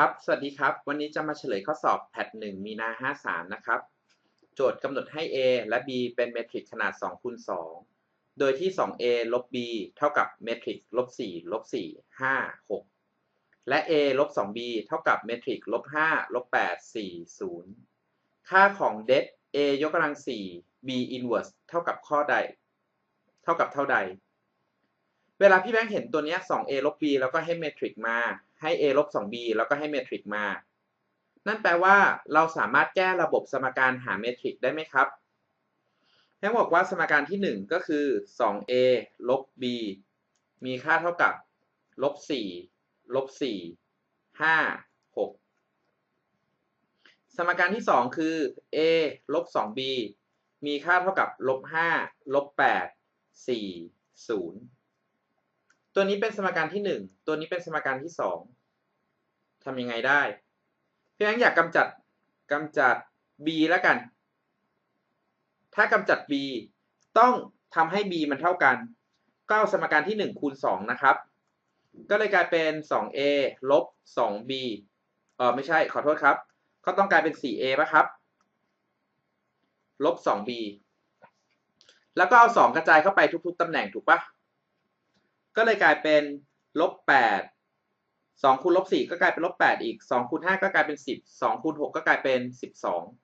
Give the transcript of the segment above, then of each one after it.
ครับ สวัสดีครับ วันนี้จะมาเฉลยข้อสอบแพท1มีนา 53 นะครับ โจทย์กำหนดให้ a และ b เป็นเมทริกขนาด2คูณ2โดยที่ 2a ลบ b เท่ากับเมทริกลบ4ลบ4 5 6 และ a ลบ 2b เท่ากับเมทริกลบ5ลบ8 4 0 ค่าของ det a ยกกำลัง 4 b inverse เท่ากับข้อใด เท่ากับเท่าใด วลาพี่แบงค์เห็นตัวเนี้ย 2a ลบ b แล้วก็ให้เมทริกมา ให้ a ลบ 2b แล้วก็ให้เมทริกมา นั่นแปลว่าเราสามารถแก้ระบบสมการหาเมทริกได้ไหมครับแบงค์บอกว่าสมการที่ 1 ก็คือ 2a ลบ b มีค่าเท่ากับลบ 4 ลบ 4 5 6 สมการที่ 2 คือ a ลบ 2b มีค่าเท่ากับลบ 5 ลบ 8 4 0 ตัวนี้เป็นสมการที่ 1 ตัวนี้เป็นสมการที่ 2ทำยังไงได้พี่แบงอยากกำจัดกำจัด b แล้วกัน ถ้ากำจัด b ต้องทำให้ b มันเท่ากันก็เอาสมการที่ 1 คูณ 2 นะครับ ก็เลยกลายเป็น 2a ลบ 2b เออไม่ใช่ขอโทษครับ ก็ต้องกลายเป็น 4a ป่ะครับ ลบ 2b แล้วก็เอา 2 กระจายเข้าไปทุก ๆตำแหน่งถูกปะ ก็เลยกลายเป็นลบ8 2คูณลบ4ก็กลายเป็นลบ8อีก2คูณ5ก็กลายเป็น10 2คูณ6ก็กลายเป็น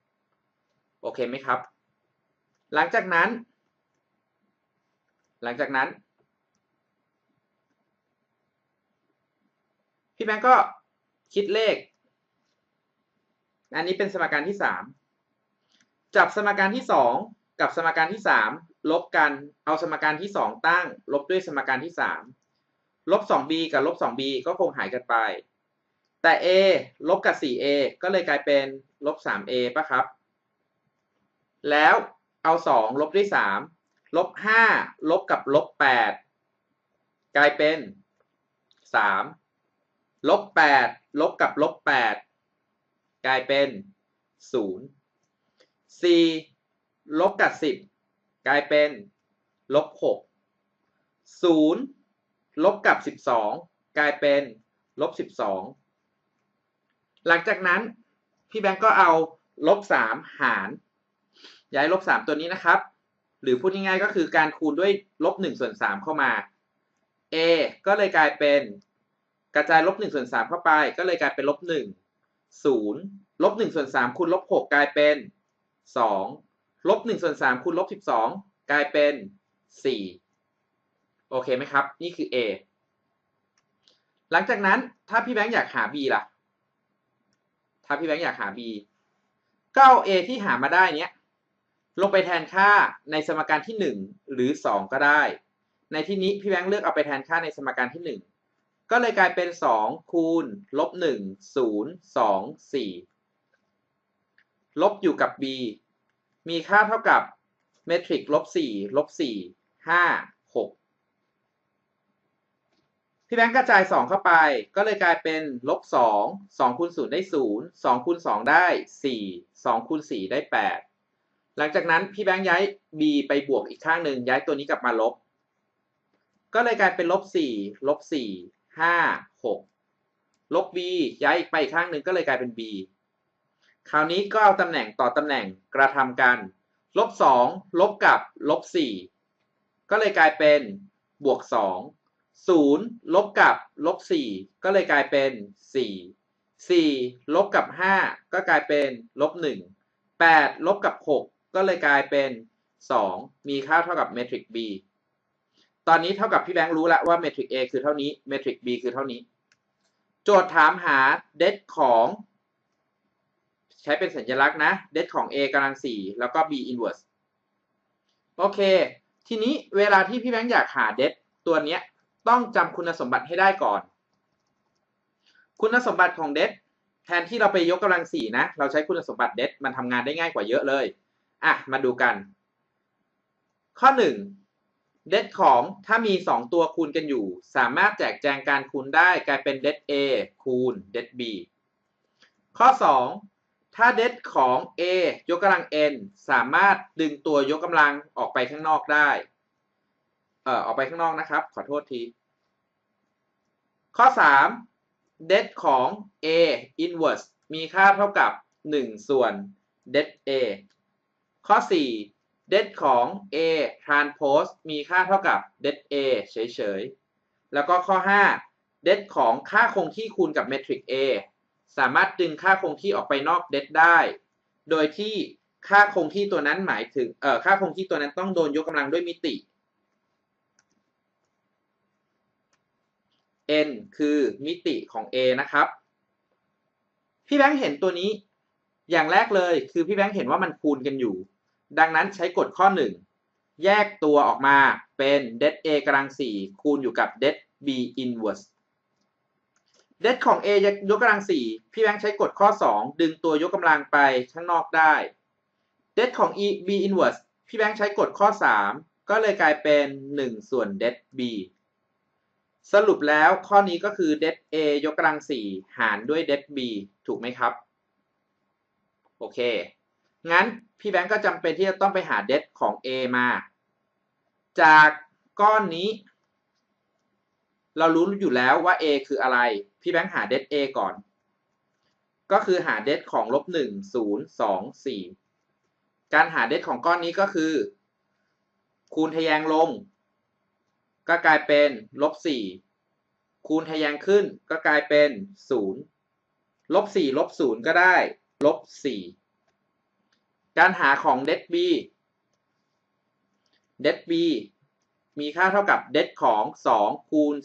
12โอเคไหมครับ หลังจากนั้น หลังจากนั้น พี่แบงก์ก็คิดเลข อันนี้เป็นสมการที่3จับสมการที่2กับสมการที่3 ลบกันเอาสมการที่ 2 ตั้ง ลบด้วยสมการที่ 3 ลบ 2b กับลบ 2b ก็คงหายกันไป แต่ a ลบกับ 4a ก็เลยกลายเป็นลบ 3a ป่ะครับ แล้วเอา 2 ลบด้วย 3 ลบ 5 ลบกับลบ 8 กลายเป็น 3 ลบ 8 ลบกับลบ 8 กลายเป็น 0 4 ลบกับ 10 กลายเป็นลบ6 0ลบกับ12กลายเป็นลบ12หลังจากนั้นพี่แบงก์ก็เอาลบ3หาร ย้ายลบ3ตัวนี้นะครับ หรือพูดง่ายๆก็คือการคูณด้วยลบ1ส่วน3เข้ามา a ก็เลยกลายเป็นกระจายลบ1ส่วน3เข้าไป ก็เลยกลายเป็นลบ1 0ลบ1ส่วน3คูณลบ6กลายเป็น2 ลบ1ส่วน3คูณลบ12 กลายเป็น 4 โอเคไหมครับ นี่คือ a หลังจากนั้นถ้าพี่แบงค์อยากหา b ล่ะ ถ้าพี่แบงค์อยากหา b ก็เอา a ที่หามาได้เนี้ยลงไปแทนค่าในสมการที่ 1 หรือ 2 ก็ได้ ในที่นี้พี่แบงค์เลือกเอาไปแทนค่าในสมการที่ 1 ก็เลยกลายเป็น 2 คูณลบ 1 0 2 4 ลบอยู่กับ b มีค่าเท่ากับเมทริกลบ4ลบ4 5 6พี่แบงค์กระจาย 2 เข้าไป ก็เลยกลายเป็นลบ2 2คูณ0ได้ 0 2คูณ2ได้ 4 2คูณ4ได้ 8 หลังจากนั้นพี่แบงค์ย้าย b ไปบวกอีกข้างหนึ่งย้ายตัวนี้กลับมาลบ ก็เลยกลายเป็นลบ4ลบ4 5 6 ลบ b ย้ายอีกไปอีกข้างหนึ่งก็เลยกลายเป็น b คราวนี้ก็เอาตำแหน่งต่อตำแหน่งกระทำกัน ลบ2ลบกับลบ4ก็เลยกลายเป็นบวก 2 0ลบกับลบ4ก็เลยกลายเป็น 4 4ลบกับ 5 ก็กลายเป็นลบ1 8ลบกับ 6 ก็เลยกลายเป็น 2 มีค่าเท่ากับเมทริก b ตอนนี้เท่ากับพี่แบงค์รู้แล้วว่าเมทริก a คือเท่านี้ เมทริก b คือเท่านี้ โจทย์ถามหาเดทของ ใช้เป็นสัญลักษณ์นะเดทของ a กำลัง4แล้วก็ b inverse โอเค ทีนี้เวลาที่พี่แบงค์อยากหาเดทตัวเนี้ยต้องจำคุณสมบัติให้ได้ก่อน คุณสมบัติของเดทแทนที่เราไปยกกำลังสี่นะ เราใช้คุณสมบัติเดทมันทำงานได้ง่ายกว่าเยอะเลย อะ มาดูกัน ข้อหนึ่งเดทของถ้ามี 2 ตัวคูณกันอยู่ สามารถแจกแจงการคูณได้กลายเป็นเดท A คูณเดท B ข้อ 2 ถ้าเดทของ A ยกกำลัง n สามารถดึงตัวยกกำลังออกไปข้างนอกได้ เอ่อ ออกไปข้างนอกนะครับ ขอโทษที ข้อ det ของ a inverse มีค่าเท่ากับ 1 ส่วน det a ข้อ4 det ของ a transpose มีค่าเท่ากับ det a เฉยๆ แล้วก็ข้อ5 det ของค่าคงที่คูณกับเมทริก a สามารถดึงค่าคงที่ออกไปนอก det ได้ โดยที่ค่าคงที่ตัวนั้นหมายถึงเอ่อค่าคงที่ตัวนั้นต้องโดนยกกำลังด้วยมิติ n คือมิติของ a นะครับ พี่แบงค์เห็นตัวนี้อย่างแรกเลยคือพี่แบงค์เห็นว่ามันคูณกันอยู่ ดังนั้นใช้กฎข้อ 1 แยกตัวออกมาเป็น det a กำลัง4คูณอยู่กับ det b inverse det ของ a ยกกำลัง 4 พี่แบงค์ใช้กฎข้อ 2 ดึงตัวยกกำลังไปข้างนอกได้ det ของ e b inverse พี่แบงค์ใช้กฎข้อ 3 ก็เลยกลายเป็น 1 ส่วน det b สรุปแล้วข้อนี้ก็คือ det a ยกกำลัง 4 หารด้วย det b ถูกไหมครับ โอเค งั้นพี่แบงก์ก็จำเป็นที่จะต้องไปหา det ของ a มา จากก้อนนี้ เรารู้อยู่แล้วว่า a คืออะไร พี่แบงค์หา det a ก่อน ก็คือหา det ของลบ1 0 2 4การหา det ของก้อนนี้ก็คือ คูณทะแยงลง ก็กลายเป็นลบ4คูณทะแยงขึ้นก็กลายเป็น0ลบ4ลบ0ก็ได้ลบ4การหาของ det b det b มีค่าเท่ากับ det ของ2คูณ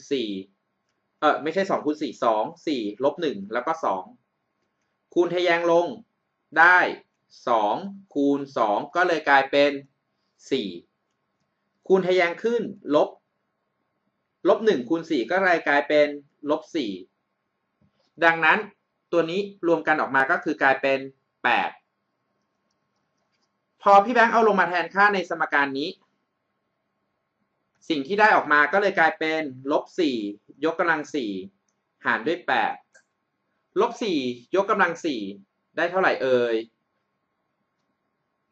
4เออไม่ใช่2คูณ4 2 4ลบ1แล้วก็ 2 คูณทะแยงลงได้2คูณ2ก็เลยกลายเป็น 4 คูณทะแยงขึ้นลบลบ1คูณ4ก็เลยกลายเป็นลบ4ดังนั้นตัวนี้รวมกันออกมาก็คือกลายเป็น 8 พอพี่แบงค์เอาลงมาแทนค่าในสมการนี้ สิ่งที่ได้ออกมาก็เลยกลายเป็นลบ4ยกกำลัง4หารด้วย8ลบ4ยกกำลัง4ได้เท่าไหร่เอ่ย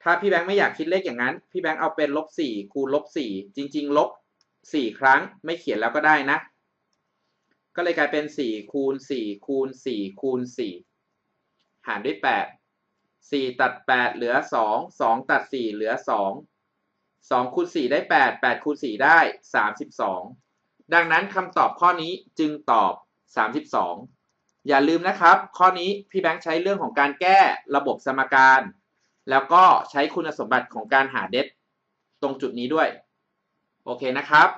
ถ้าพี่แบงค์ไม่อยากคิดเลขอย่างนั้น พี่แบงค์เอาเป็นลบ4คูณลบ4จริง ๆ ลบ4ครั้งไม่เขียนแล้วก็ได้นะ ก็เลยกลายเป็น4คูณ4คูณ4คูณ4หารด้วย8 4ตัด8เหลือ2 2ตัด4เหลือ2 2คูณ4ได้ 8 8คูณ4ได้ 32 ดังนั้นคำตอบข้อนี้จึงตอบ 32 อย่าลืมนะครับ ข้อนี้พี่แบงค์ใช้เรื่องของการแก้ระบบสมการ แล้วก็ใช้คุณสมบัติของการหาเด็ตรงจุดนี้ด้วย โอเคนะครับ